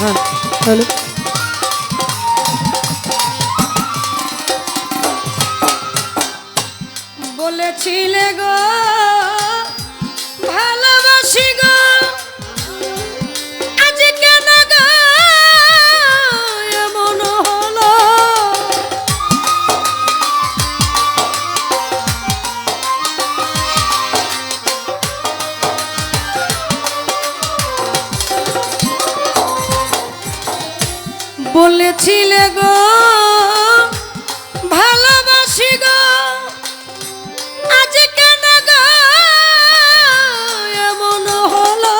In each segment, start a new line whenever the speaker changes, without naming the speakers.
হ্যাঁ হ্যালো
বলেছিলে গো বলেছিলে গো? ভালোবাসি গো। আজ কেন গো, এমন হলো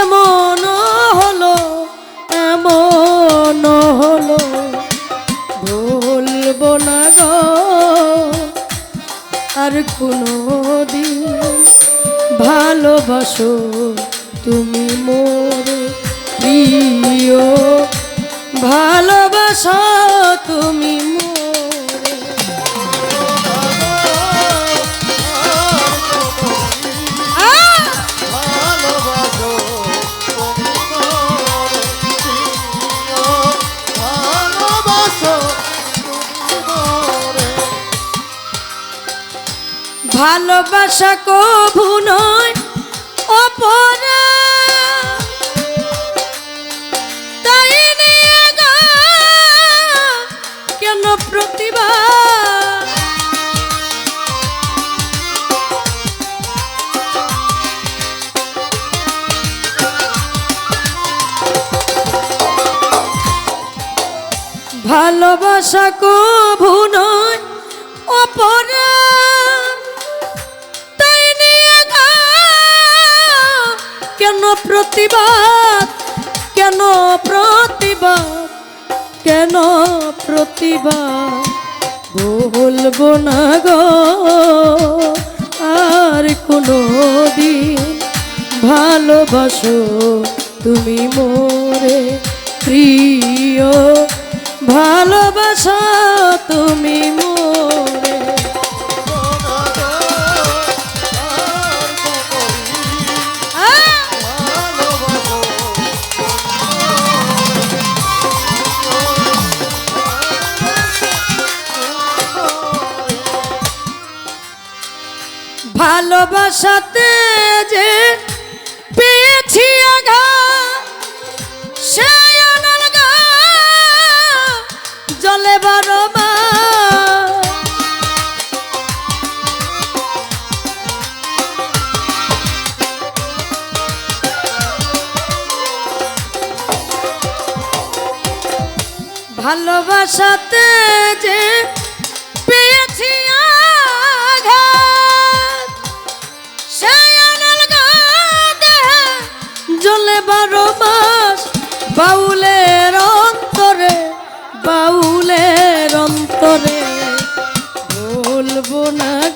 এমন হলো এমন হলো। বলব না গো, আর কোনো দিন ভালোবাসো তুমি মোরে ভালোবাসো তুমি!
ভালোবাসো
কভু নয় অপরা ভালোবাসা কভু নয় অপরা কেন প্রতিবাদ? কেন প্রতিবাদ? কেন প্রতিবাদ? বলব না গো, আর কোনো দিন ভালোবাসো তুমি মোরে প্রিয়। ভালোবাসা তুমি মোরে! ভালোবাসাতে যে পেয়েছি আঘাত সেই ভালোবাসাতে যে পেয়েছি জলে বারো মাস বাউলের